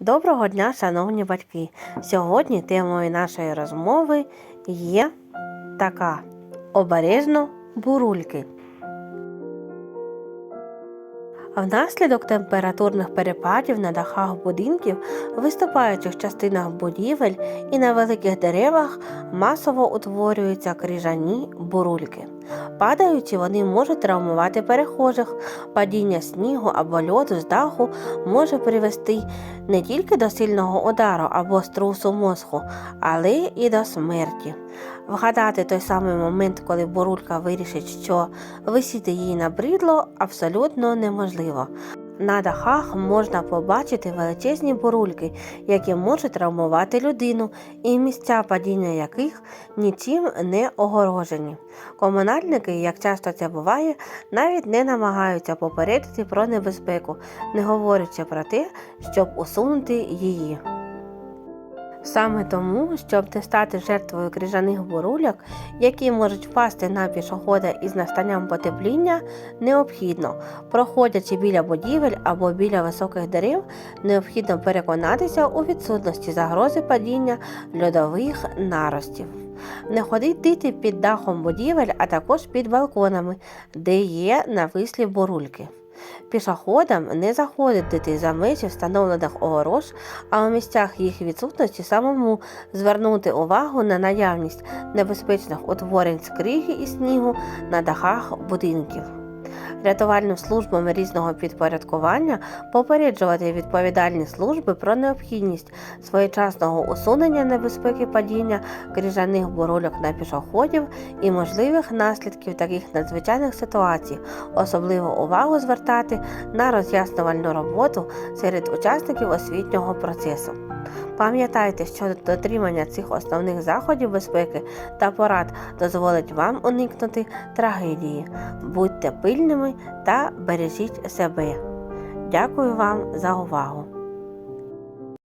Доброго дня, шановні батьки! Сьогодні темою нашої розмови є така обережно бурульки. Внаслідок температурних перепадів на дахах будинків, виступаючих частинах будівель і на великих деревах масово утворюються крижані бурульки. Падаючи, вони можуть травмувати перехожих. Падіння снігу або льоду з даху може привести не тільки до сильного удару або струсу мозку, але і до смерті. Вгадати той самий момент, коли бурулька вирішить, що висіти їй набридло, абсолютно неможливо. На дахах можна побачити величезні бурульки, які можуть травмувати людину, і місця падіння яких нічим не огорожені. Комунальники, як часто це буває, навіть не намагаються попередити про небезпеку, не говорячи про те, щоб усунути її. Саме тому, щоб не стати жертвою крижаних бурульок, які можуть впасти на пішохода із настанням потепління, необхідно, проходячи біля будівель або біля високих дерев, необхідно переконатися у відсутності загрози падіння льодових наростів. Не ходити під дахом будівель, а також під балконами, де є навислі бурульки. Пішоходам не заходити за межі встановлених огорож, а у місцях їх відсутності самому звернути увагу на наявність небезпечних утворень з криги і снігу на дахах будинків. Рятувальним службам різного підпорядкування попереджувати відповідальні служби про необхідність своєчасного усунення небезпеки падіння крижаних бурульок на пішоходів і можливих наслідків таких надзвичайних ситуацій, особливу увагу звертати на роз'яснювальну роботу серед учасників освітнього процесу. Пам'ятайте, що дотримання цих основних заходів безпеки та порад дозволить вам уникнути трагедії. Будьте пильними та бережіть себе. Дякую вам за увагу!